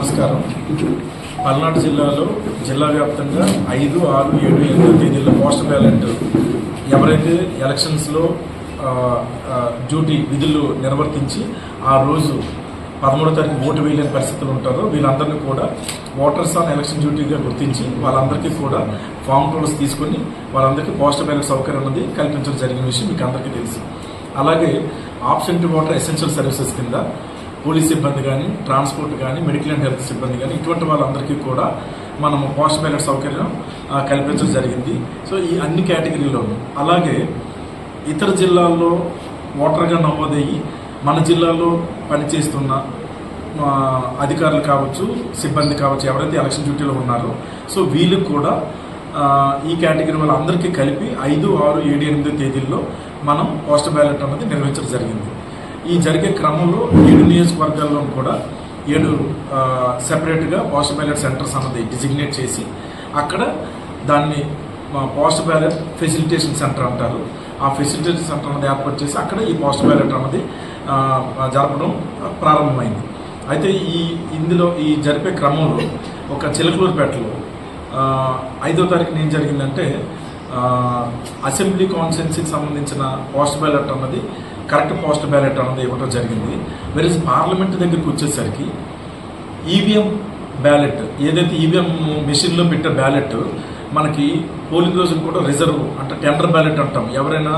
నమస్కారం. పల్నాడు జిల్లాలో జిల్లా వ్యాప్తంగా ఐదు ఆరు ఏడు ఎనిమిది తేదీల్లో పోస్టల్ బ్యాలెట్ ఎవరైతే ఎలక్షన్స్లో డ్యూటీ విధులు నిర్వర్తించి ఆ రోజు పదమూడో తారీఖు ఓటు వేయలేని పరిస్థితులు ఉంటారో వీళ్ళందరినీ కూడా ఓటర్స్ ఆన్ ఎలక్షన్ డ్యూటీగా గుర్తించి వాళ్ళందరికీ కూడా ఫామ్ టోల్స్ తీసుకొని వాళ్ళందరికీ పోస్టల్ బ్యాలెట్ సౌకర్యం అనేది కల్పించడం జరిగిన విషయం మీకు అందరికీ తెలుసు. అలాగే ఆబ్సెంట్ ఓటర్ ఎసెన్షియల్ సర్వీసెస్ కింద పోలీస్ సిబ్బంది కానీ ట్రాన్స్పోర్ట్ కానీ మెడికల్ అండ్ హెల్త్ సిబ్బంది కానీ ఇటువంటి వాళ్ళందరికీ కూడా మనము పోస్ట్ బ్యాలెట్ సౌకర్యం కల్పించడం జరిగింది. సో ఈ అన్ని కేటగిరీలోనూ. అలాగే ఇతర జిల్లాల్లో ఓటర్గా నమోదయ్యి మన జిల్లాలో పనిచేస్తున్న అధికారులు కావచ్చు సిబ్బంది కావచ్చు ఎవరైతే ఎలక్షన్ డ్యూటీలో ఉన్నారో సో వీళ్ళకి కూడా ఈ కేటగిరీ వాళ్ళందరికీ కలిపి ఐదు ఆరు ఏడు ఎనిమిది తేదీల్లో మనం పోస్ట్ బ్యాలెట్ అనేది నిర్వహించడం జరిగింది. ఈ జరిగే క్రమంలో ఏడు నియోజకవర్గాల్లో కూడా ఏడు సెపరేట్గా పోస్ట్ బ్యాలెట్ సెంటర్స్ అన్నది డిజిగ్నేట్ చేసి అక్కడ దాన్ని పోస్ట్ బ్యాలెట్ ఫెసిలిటేషన్ సెంటర్ అంటారు. ఆ ఫెసిలిటేషన్ సెంటర్ అనేది ఏర్పాటు చేసి అక్కడ ఈ పోస్ట్ బ్యాలెట్ అన్నది జరపడం ప్రారంభమైంది. అయితే ఈ ఇందులో ఈ జరిపే క్రమంలో ఒక చిలకలూరుపేటలో ఐదో తారీఖున ఏం జరిగిందంటే అసెంబ్లీ కాన్సెన్సీకి సంబంధించిన పోస్ట్ బ్యాలెట్ అన్నది కరెక్ట్ పోస్ట్ బ్యాలెట్ అనేది ఇవ్వడం జరిగింది. వెరీస్ పార్లమెంట్ దగ్గరికి వచ్చేసరికి ఈవీఎం బ్యాలెట్ ఏదైతే ఈవీఎం మెషిన్లో పెట్టే బ్యాలెట్ మనకి పోలింగ్ రోజులు కూడా రిజర్వ్ అంటే టెండర్ బ్యాలెట్ అంటాం. ఎవరైనా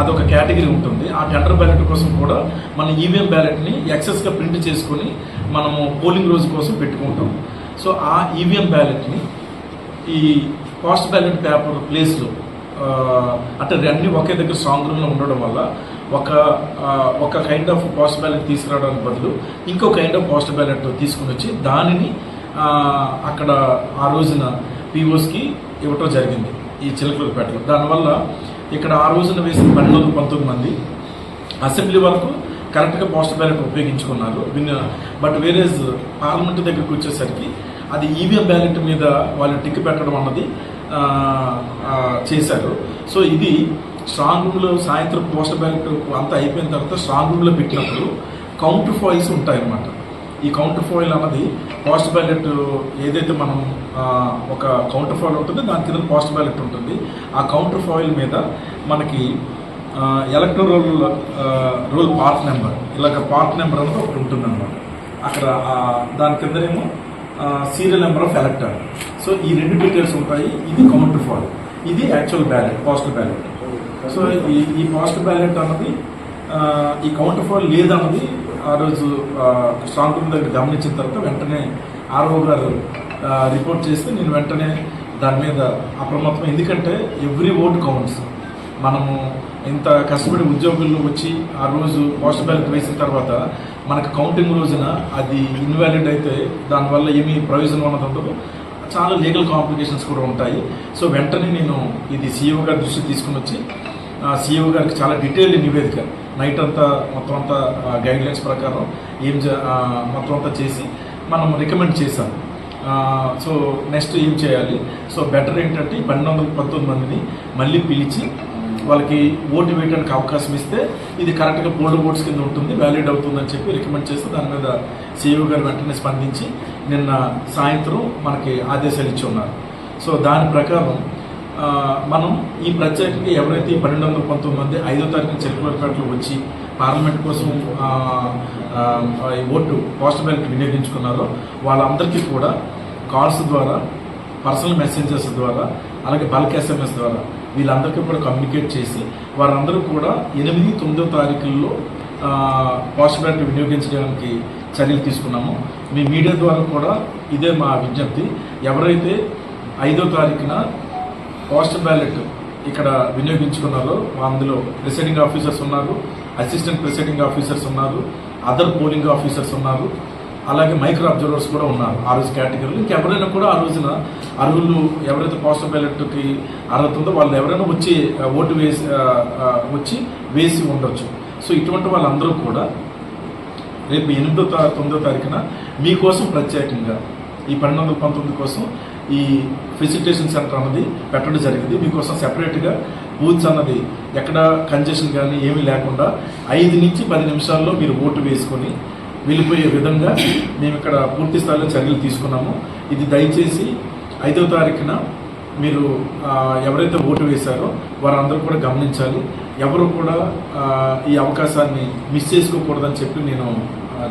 అదొక కేటగిరీ ఉంటుంది. ఆ టెండర్ బ్యాలెట్ కోసం కూడా మన ఈవీఎం బ్యాలెట్ని ఎక్సెస్గా ప్రింట్ చేసుకొని మనము పోలింగ్ రోజు కోసం పెట్టుకుంటాం. సో ఆ ఈవీఎం బ్యాలెట్ని ఈ పోస్ట్ బ్యాలెట్ పేపర్ ప్లేస్లో అంటే అన్ని ఒకే దగ్గర స్ట్రాంగ్ రూమ్లో ఉండడం వల్ల ఒక ఒక కైండ్ ఆఫ్ పోస్ట్ బ్యాలెట్ తీసుకురావడానికి బదులు ఇంకో కైండ్ ఆఫ్ పోస్ట్ బ్యాలెట్ తీసుకుని వచ్చి దానిని అక్కడ ఆ రోజున పీఓస్కి ఇవ్వటం జరిగింది ఈ చిలకలపేటలో దానివల్ల ఇక్కడ ఆ రోజున వేసిన పన్నెండు వందల పంతొమ్మిది మంది అసెంబ్లీ వరకు కరెక్ట్గా పోస్ట్ బ్యాలెట్ ఉపయోగించుకున్నారు. విన్ బట్ వేరే పార్లమెంట్ దగ్గరికి వచ్చేసరికి అది ఈవీఎం బ్యాలెట్ మీద వాళ్ళు టిక్ పెట్టడం అన్నది చేశారు. సో ఇది స్ట్రాంగ్ రూమ్లో సాయంత్రం పోస్ట్ బ్యాలెట్ అంతా అయిపోయిన తర్వాత స్ట్రాంగ్ రూమ్లో పెట్టినప్పుడు కౌంటర్ ఫాయిల్స్ ఉంటాయన్నమాట. ఈ కౌంటర్ ఫాయిల్ అన్నది పోస్ట్ బ్యాలెట్ ఏదైతే మనం ఒక కౌంటర్ ఫాయిల్ ఉంటుంది దాని కింద పోస్ట్ బ్యాలెట్ ఉంటుంది. ఆ కౌంటర్ ఫాయిల్ మీద మనకి ఎలక్ట్రల్ రూల్ పార్ట్ నెంబర్ ఇలాగ పార్ట్ నెంబర్ అనేది ఒకటి ఉంటుందన్నమాట. అక్కడ దాని కిందనేమో serial number of elector so ఈ రెండు డీటెయిల్స్ ఉంటాయి. ఇది కౌంటర్ ఫాయిల్. ఇది actual ballot post ballot. So ఈ ఈ పోస్ట్ బ్యాలెట్ అన్నది ఈ కౌంటర్ ఫాయిల్ లేదన్నది ఆ రోజు స్ట్రాంగ్ రూమ్ దగ్గర గమనించిన తర్వాత వెంటనే ఆర్ఓ గారు రిపోర్ట్ చేస్తే నేను వెంటనే దాని మీద అప్రమత్తం. ఎందుకంటే ఎవ్రీ ఓట్ కౌంట్స్ మనము ఇంత కష్టపడి ఉద్యోగుల్లో వచ్చి ఆ రోజు పోస్ట్ బ్యాలెట్ వేసిన తర్వాత మనకు కౌంటింగ్ రోజున అది ఇన్వాలిడ్ అయితే దానివల్ల ఏమీ ప్రయోజనం అన్నది ఉండదు. చాలా లీగల్ కాంప్లికేషన్స్ కూడా ఉంటాయి. సో వెంటనే నేను ఇది సీఈఓ గారి దృష్టి తీసుకుని వచ్చి సీఈఓ గారికి చాలా డీటెయిల్డ్ నివేదిక. నైట్ అంతా మొత్తం అంతా గైడ్ లైన్స్ ప్రకారం ఏం మొత్తం అంతా చేసి మనం రికమెండ్ చేశాం. సో నెక్స్ట్ ఏం చేయాలి? సో బెటర్ ఏంటంటే పన్నెండు వందల పంతొమ్మిది మందిని మళ్ళీ పిలిచి వాళ్ళకి ఓటు వేయడానికి అవకాశం ఇస్తే ఇది కరెక్ట్గా పోల్డ్ ఓట్స్ కింద ఉంటుంది వ్యాలిడ్ అవుతుందని చెప్పి రికమెండ్ చేస్తే దాని మీద సీఈఓ గారు వెంటనే స్పందించి నిన్న సాయంత్రం మనకి ఆదేశాలు ఇచ్చి ఉన్నారు. సో దాని ప్రకారం మనం ఈ ప్రత్యేకంగా ఎవరైతే ఈ పన్నెండు వందల పంతొమ్మిది మంది ఐదో తారీఖున చెల్లిపోయేటట్లు వచ్చి పార్లమెంట్ కోసం ఓటు పోస్ట్ బ్యాలెట్ వినియోగించుకున్నారో వాళ్ళందరికీ కూడా కాల్స్ ద్వారా పర్సనల్ మెసేజెస్ ద్వారా అలాగే బల్క్ ఎస్ఎంఎస్ ద్వారా వీళ్ళందరికీ కూడా కమ్యూనికేట్ చేసి వారందరూ కూడా ఎనిమిది తొమ్మిదో తారీఖుల్లో పోస్ట్ బ్యాలెట్ వినియోగించడానికి చర్యలు తీసుకున్నాము. మీ మీడియా ద్వారా కూడా ఇదే మా విజ్ఞప్తి. ఎవరైతే ఐదో తారీఖున పోస్ట్ బ్యాలెట్ ఇక్కడ వినియోగించుకున్నారో. అందులో ప్రిసైడింగ్ ఆఫీసర్స్ ఉన్నారు. అసిస్టెంట్ ప్రిసైడింగ్ ఆఫీసర్స్ ఉన్నారు. అదర్ పోలింగ్ ఆఫీసర్స్ ఉన్నారు. అలాగే మైక్రో అబ్జర్వర్స్ కూడా ఉన్నారు ఆ రోజు కేటగిరీలో. ఇంకెవరైనా కూడా ఆ రోజున అర్హులు ఎవరైతే పోస్టల్ బ్యాలెట్కి అర్హత ఉందో వాళ్ళు ఎవరైనా వచ్చి ఓటు వేసి వచ్చి వేసి ఉండొచ్చు. సో ఇటువంటి వాళ్ళందరూ కూడా రేపు ఎనిమిదో తా తొమ్మిదో తారీఖున మీకోసం ప్రత్యేకంగా ఈ పన్నెండు వందల పంతొమ్మిది కోసం ఈ ఫెసిలిటేషన్ సెంటర్ అన్నది పెట్టడం జరిగింది. మీకోసం సెపరేట్గా బూత్స్ అన్నది ఎక్కడ కంజెషన్ కానీ ఏమీ లేకుండా ఐదు నుంచి పది నిమిషాల్లో మీరు ఓటు వేసుకొని వెళ్ళిపోయే విధంగా మేము ఇక్కడ పూర్తి స్థాయిలో చర్యలు తీసుకున్నాము. ఇది దయచేసి ఐదవ తారీఖున మీరు ఎవరైతే ఓటు వేశారో వారందరూ కూడా గమనించాలి. ఎవరు కూడా ఈ అవకాశాన్ని మిస్ చేసుకోకూడదని చెప్పి నేను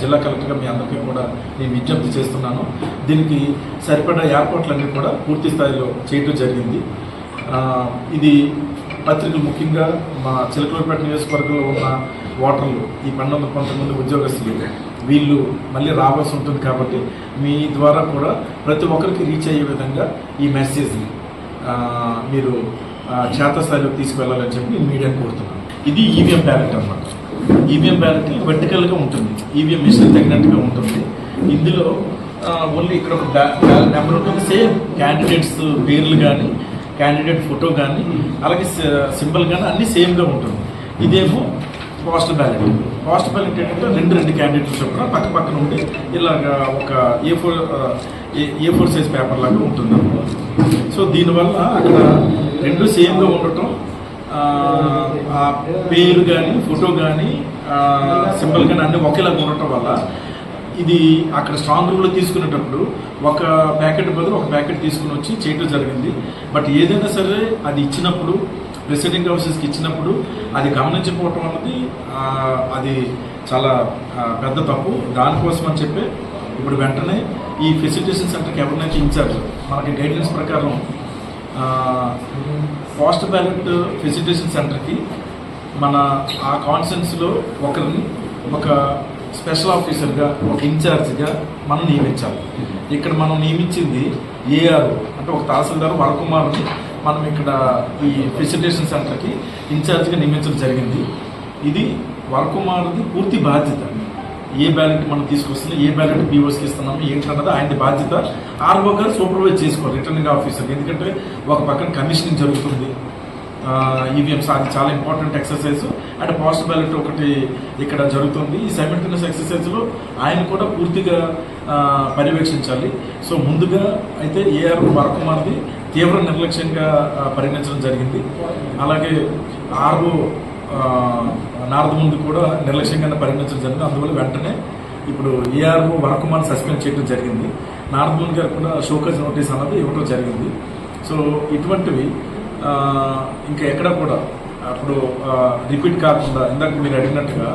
జిల్లా కలెక్టర్గా మీ అందరికీ కూడా నేను విజ్ఞప్తి చేస్తున్నాను. దీనికి సరిపడా ఏర్పాట్లన్నీ కూడా పూర్తి స్థాయిలో చేయటం జరిగింది. ఇది పత్రికలు ముఖ్యంగా మా చిలకలపేట నియోజకవర్గంలో ఉన్న ఓటర్లు ఈ పన్నెండు కొంతమంది ఉద్యోగస్తులు వీళ్ళు మళ్ళీ రావాల్సి ఉంటుంది కాబట్టి మీ ద్వారా కూడా ప్రతి ఒక్కరికి రీచ్ అయ్యే విధంగా ఈ మెసేజ్ని మీరు క్షేత్రస్థాయిలో తీసుకువెళ్ళాలని చెప్పి నేను మీడియాని కోరుతున్నాను. ఇది ఈవీఎం బ్యాలెట్ అన్నమాట. ఈవీఎం బ్యాలెట్ వెర్టికల్గా ఉంటుంది. ఈవీఎం మిషన్ తగినట్టుగా ఉంటుంది. ఇందులో ఓన్లీ ఇక్కడ ఒక బ్యాలెట్ నెంబర్ ఉంటుంది. సేమ్ క్యాండిడేట్స్ పేర్లు కానీ క్యాండిడేట్ ఫోటో కానీ అలాగే సింబల్ కానీ అన్నీ సేమ్గా ఉంటుంది. ఇదేమో పోస్ట్ బ్యాలెట్ పోస్ట్ బ్యాలెట్ ఏంటంటే రెండు రెండు క్యాండిడేట్స్ చొప్పున పక్క పక్కన ఉండి ఇలాగా ఒక A four A four size paper లాగా ఉంటుంది. సో దీనివల్ల అక్కడ రెండు సేమ్గా ఉండటం ఆ పేరు కానీ ఫోటో కానీ సింబల్ కానీ అన్నీ ఒకేలాగా ఉండటం వల్ల ఇది అక్కడ స్ట్రాంగ్ రూమ్లో తీసుకునేటప్పుడు ఒక ప్యాకెట్ బదులు ఒక ప్యాకెట్ తీసుకుని వచ్చి చేయటం జరిగింది. బట్ ఏదైనా సరే అది ఇచ్చినప్పుడు ప్రెసిడెంట్ ఆఫీసెస్కి ఇచ్చినప్పుడు అది గమనించకపోవటం అన్నది అది చాలా పెద్ద తప్పు. దానికోసం అని చెప్పి ఇప్పుడు వెంటనే ఈ ఫెసిలిటేషన్ సెంటర్కి ఎవరినైతే ఇన్ఛార్జ్ మనకి గైడ్లైన్స్ ప్రకారం పోస్ట్ బ్యాలెట్ ఫెసిలిటేషన్ సెంటర్కి మన ఆ కాన్సెన్స్లో ఒకరిని ఒక స్పెషల్ ఆఫీసర్గా ఒక ఇన్ఛార్జ్గా మనం నియమించాలి. ఇక్కడ మనం నియమించింది ఏఆర్ అంటే ఒక తహసీల్దార్ వరకుమార్ని మనం ఇక్కడ ఈ ఫెసిలిటేషన్ సెంటర్కి ఇన్ఛార్జ్గా నియమించడం జరిగింది. ఇది వరకుమార్ది పూర్తి బాధ్యత. ఏ బ్యాలెట్ మనం తీసుకొస్తున్నాం ఏ బ్యాలెట్ పీఓస్కి ఇస్తున్నాము ఏంటన్నది ఆయన బాధ్యత. ఆర్ఓ గారు సూపర్వైజ్ చేసుకోవాలి రిటర్నింగ్ ఆఫీసర్ ఎందుకంటే ఒక పక్కన కమిషనింగ్ జరుగుతుంది. ఈవీఎంస్ అది చాలా important exercise and post ballot ఒకటి ఇక్కడ జరుగుతుంది. ఈ సైమిల్టేనియస్ ఎక్సర్సైజ్లో ఆయన కూడా పూర్తిగా పర్యవేక్షించాలి. సో ముందుగా అయితే ఏఆర్ వరకుమార్ది తీవ్ర నిర్లక్ష్యంగా పరిగణించడం జరిగింది. అలాగే ఆర్ఓ నారద ముందు కూడా నిర్లక్ష్యంగానే పరిగణించడం జరిగింది. అందువల్ల వెంటనే ఇప్పుడు ఏఆర్ఓ వరకుమార్ సస్పెండ్ చేయడం జరిగింది. నారదముని గారు కూడా షోకజ్ నోటీస్ అన్నది ఇవ్వడం జరిగింది. సో ఇటువంటివి ఇంకా ఎక్కడ కూడా అప్పుడు రిపీట్ కాకుండా ఇందాక మీరు అడిగినట్టుగా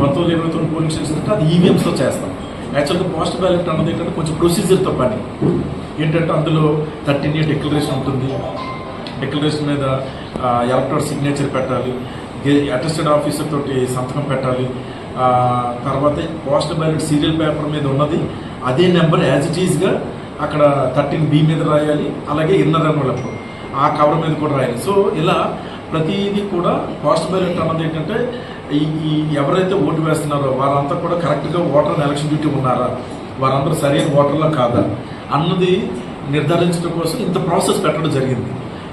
పంతొమ్మిది ఇరవై తొమ్మిది పోలింగ్ స్టేషన్ అంటే అది ఈవీఎంస్లో చేస్తాం. యాక్చువల్గా పోస్ట్ బ్యాలెట్ అన్నది ఏంటంటే కొంచెం ప్రొసీజర్తో పని. ఏంటంటే అందులో థర్టీన్ ఇయర్ డిక్లరేషన్ ఉంటుంది. డిక్లరేషన్ మీద ఎలక్ట్రాన్ సిగ్నేచర్ పెట్టాలి. అటెస్టెడ్ ఆఫీసర్ తోటి సంతకం పెట్టాలి. తర్వాత పోస్ట్ బ్యాలెట్ సీరియల్ పేపర్ మీద ఉన్నది. అదే నెంబర్ యాజ్ ఇట్ ఈస్గా అక్కడ థర్టీన్ బి మీద రాయాలి. అలాగే ఇన్నర్ ఎన్వలప్ ఆ కవర్ మీద కూడా రాయాలి. సో ఇలా ప్రతిదీ కూడా పోస్ట్ బ్యాలెట్ అన్నది ఏంటంటే ఈ ఎవరైతే ఓటు వేస్తున్నారో వారంతా కూడా కరెక్ట్గా ఓటర్ ఎలక్షన్ డ్యూటీ ఉన్నారా? వారందరూ సరైన ఓటర్లో కాదా? అన్నది నిర్ధారించడం కోసం ఇంత ప్రాసెస్ పెట్టడం జరిగింది.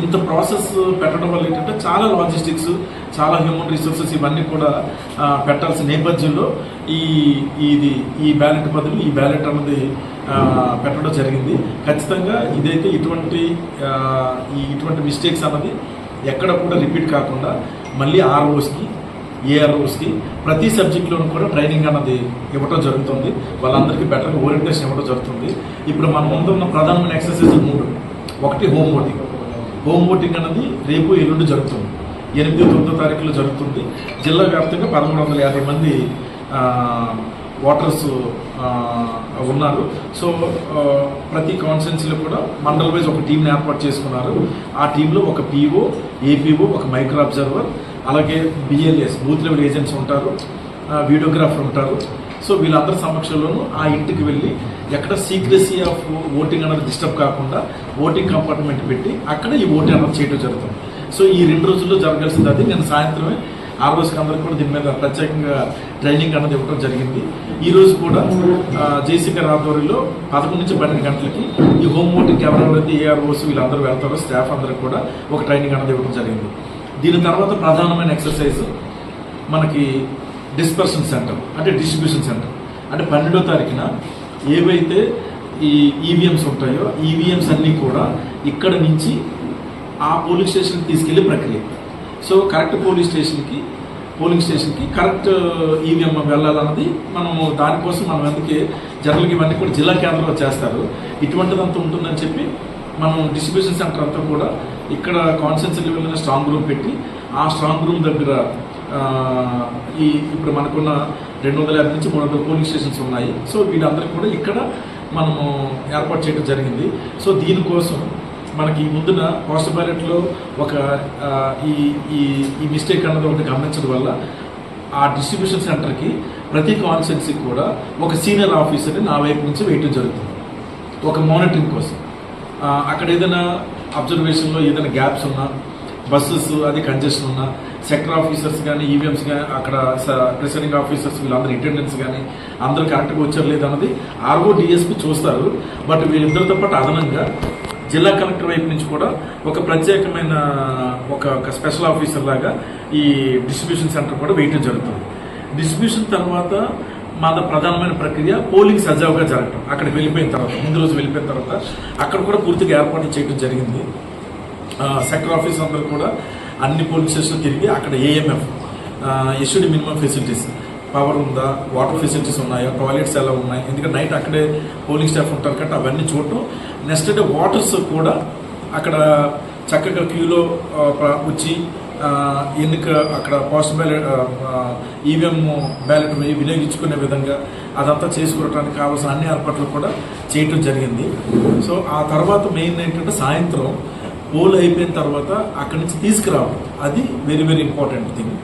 ఇంత ప్రాసెస్ పెట్టడం వల్ల ఏంటంటే చాలా లాజిస్టిక్స్ చాలా హ్యూమన్ రిసోర్సెస్ ఇవన్నీ కూడా పెట్టాల్సిన నేపథ్యంలో ఈ ఇది ఈ బ్యాలెట్ బదులు ఈ బ్యాలెట్ అన్నది పెట్టడం జరిగింది. ఖచ్చితంగా ఇదైతే ఇటువంటి ఈ ఇటువంటి మిస్టేక్స్ అన్నది ఎక్కడ కూడా రిపీట్ కాకుండా మళ్ళీ ఆర్ఓస్కి ఏఆర్ఓస్కి ప్రతి సబ్జెక్ట్లోనూ కూడా ట్రైనింగ్ అన్నది ఇవ్వడం జరుగుతుంది. వాళ్ళందరికీ బెటర్గా ఓరియంటేషన్ ఇవ్వడం జరుగుతుంది. ఇప్పుడు మన ముందు ఉన్న ప్రధానమైన ఎక్సర్సైజ్ మూడు. ఒకటి హోమ్ ఓటింగ్ హోమ్ ఓటింగ్ అనేది రేపు ఎల్లుండి జరుగుతుంది. ఎనిమిది తొమ్మిదో తారీఖులో జరుగుతుంది. జిల్లా వ్యాప్తంగా పదమూడు వందల యాభై మంది ఓటర్స్ ఉన్నారు. సో ప్రతి కాన్స్టెన్సీలో కూడా మండల్ వైజ్ ఒక టీంని ఏర్పాటు చేసుకున్నారు. ఆ టీంలో ఒక పీఓ ఏపీఓ ఒక మైక్రో అబ్జర్వర్ అలాగే బిఎల్ఎస్ బూత్ లెవెల్ ఏజెంట్స్ ఉంటారు వీడియోగ్రాఫర్ ఉంటారు. సో వీళ్ళందరి సమక్షంలోనూ ఆ ఇంటికి వెళ్ళి ఎక్కడ సీక్రెసీ ఆఫ్ ఓటింగ్ అనేది డిస్టర్బ్ కాకుండా ఓటింగ్ కంపార్ట్మెంట్ పెట్టి అక్కడ ఈ ఓటింగ్ అనేది చేయడం జరుగుతుంది. సో ఈ రెండు రోజుల్లో జరగాల్సింది అది. నేను సాయంత్రమే ఆ రోజుకి అందరికీ కూడా దీని మీద ప్రత్యేకంగా ట్రైనింగ్ అనేది ఇవ్వడం జరిగింది. ఈ రోజు కూడా జేసీకర్ ఆధ్వర్యంలో పదకొండు నుంచి పన్నెండు గంటలకి ఈ హోమ్ ఓటింగ్ ఎవరెవరైతే ఏఆర్ఓస్ వీళ్ళందరూ వెళ్తారో. స్టాఫ్ అందరికి కూడా ఒక ట్రైనింగ్ అనేది ఇవ్వడం జరిగింది. దీని తర్వాత ప్రధానమైన ఎక్సర్సైజ్ మనకి డిస్పర్షన్ సెంటర్ అంటే డిస్ట్రిబ్యూషన్ సెంటర్ అంటే పన్నెండో తారీఖున ఏవైతే ఈ ఈవీఎంస్ ఉంటాయో ఈవీఎంస్ అన్నీ కూడా ఇక్కడ నుంచి ఆ పోలీస్ స్టేషన్కి తీసుకెళ్ళే ప్రక్రియ. సో కరెక్ట్ పోలీస్ స్టేషన్కి పోలింగ్ స్టేషన్కి కరెక్ట్ uh, ఈవీఎం వెళ్ళాలన్నది మనము దానికోసం మనం అందుకే జనరల్గా ఇవన్నీ కూడా జిల్లా కేంద్రంలో చేస్తారు. ఇటువంటిదంతా ఉంటుందని చెప్పి మనం డిస్ట్రిబ్యూషన్ సెంటర్ అంతా కూడా ఇక్కడ కాన్సెన్స్ లెవెల్ స్ట్రాంగ్ రూమ్ పెట్టి ఆ స్ట్రాంగ్ రూమ్ దగ్గర ఈ ఇప్పుడు మనకున్న రెండు వందల యాభై నుంచి మూడు వందల పోలింగ్ స్టేషన్స్ ఉన్నాయి. సో వీళ్ళందరికీ కూడా ఇక్కడ మనము ఏర్పాటు చేయడం జరిగింది. సో దీనికోసం మనకి ముందున పోస్టల్ బ్యాలెట్లో ఒక ఈ ఈ ఈ మిస్టేక్ అన్నది ఒకటి గమనించడం వల్ల ఆ డిస్ట్రిబ్యూషన్ సెంటర్కి ప్రతి కాన్స్టెన్సీకి కూడా ఒక సీనియర్ ఆఫీసర్ని నా వైపు నుంచి వేయటం జరుగుతుంది. ఒక మానిటరింగ్ కోసం. అక్కడ ఏదైనా అబ్జర్వేషన్లో ఏదైనా గ్యాప్స్ ఉన్నా బస్సెస్ అది కంజెషన్ ఉన్నా సెక్టర్ ఆఫీసర్స్ కానీ ఈవీఎంస్ కానీ అక్కడ ప్రిసైడింగ్ ఆఫీసర్స్ వీళ్ళందరూ అటెండెన్స్ కానీ అందరూ కరెక్ట్గా వచ్చారు లేదన్నది R O D S P చూస్తారు. బట్ వీళ్ళిద్దరితో పాటు అదనంగా జిల్లా కలెక్టర్ వైపు నుంచి కూడా ఒక ప్రత్యేకమైన ఒక స్పెషల్ ఆఫీసర్ లాగా ఈ డిస్ట్రిబ్యూషన్ సెంటర్ కూడా వేయటం జరుగుతుంది. డిస్ట్రిబ్యూషన్ తర్వాత మన ప్రధానమైన ప్రక్రియ పోలింగ్ సజావుగా జరగటం. అక్కడికి వెళ్ళిపోయిన తర్వాత ముందు రోజు వెళ్ళిపోయిన తర్వాత అక్కడ కూడా పూర్తిగా ఏర్పాట్లు చేయడం జరిగింది. సెక్టర్ ఆఫీస్ అందరూ కూడా అన్ని పోలీస్ స్టేషన్ తిరిగి అక్కడ AMF SUD minimum facilities power ఉందా? వాటర్ ఫెసిలిటీస్ ఉన్నాయా? టాయిలెట్స్ ఎలా ఉన్నాయి? ఎందుకంటే నైట్ అక్కడే పోలింగ్ స్టాఫ్ ఉంటారు కాబట్టి అవన్నీ చూడటం. నెక్స్ట్ డే వాటర్స్ కూడా అక్కడ చక్కగా క్యూలో వచ్చి ఎన్నిక అక్కడ పోస్ట్ బ్యాలెట్ ఈవీఎం బ్యాలెట్ వినియోగించుకునే విధంగా అదంతా చేసుకోవడానికి కావాల్సిన అన్ని ఏర్పాట్లు కూడా చేయటం జరిగింది. సో ఆ తర్వాత మెయిన్ ఏంటంటే సాయంత్రం పోల్ అయిపోయిన తర్వాత అక్కడి నుంచి తీసుకురావడం అది very very important thing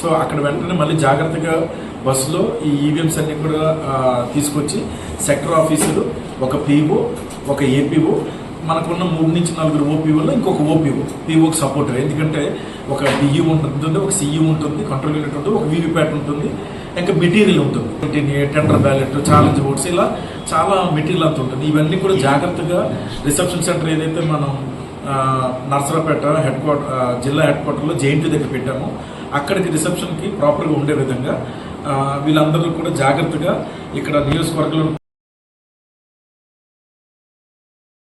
so అక్కడ వెంటనే మళ్ళీ జాగ్రత్తగా బస్సులో ఈ ఈవీఎంస్ అన్ని కూడా తీసుకొచ్చి సెక్టర్ ఆఫీసులు ఒక పీఓ ఒక ఏపీఓ మనకున్న మూడు నుంచి నలుగురు ఓపీఓలో ఇంకొక ఓపీఓ పీఓకి సపోర్ట్ ఎందుకంటే ఒక డిఈ ఉంటుంది ఒక సిఈ ఉంటుంది కంట్రోల్ యూనిట్ ఉంటుంది ఒక వీవీప్యాట్ ఉంటుంది ఇంకా మెటీరియల్ ఉంటుంది. టెండర్ బ్యాలెట్ ఛాలెంజ్ బోర్డ్స్ ఇలా చాలా మెటీరియల్ అంత ఉంటుంది. ఇవన్నీ కూడా జాగ్రత్తగా రిసెప్షన్ సెంటర్ ఏదైతే మనం నర్సరాపేట హెడ్ క్వార్టర్ జిల్లా హెడ్ క్వార్టర్లో జేఎన్టీ దగ్గర పెట్టాము. అక్కడికి రిసెప్షన్కి ప్రాపర్గా ఉండే విధంగా వీళ్ళందరూ కూడా జాగ్రత్తగా ఇక్కడ నియోజకవర్గంలో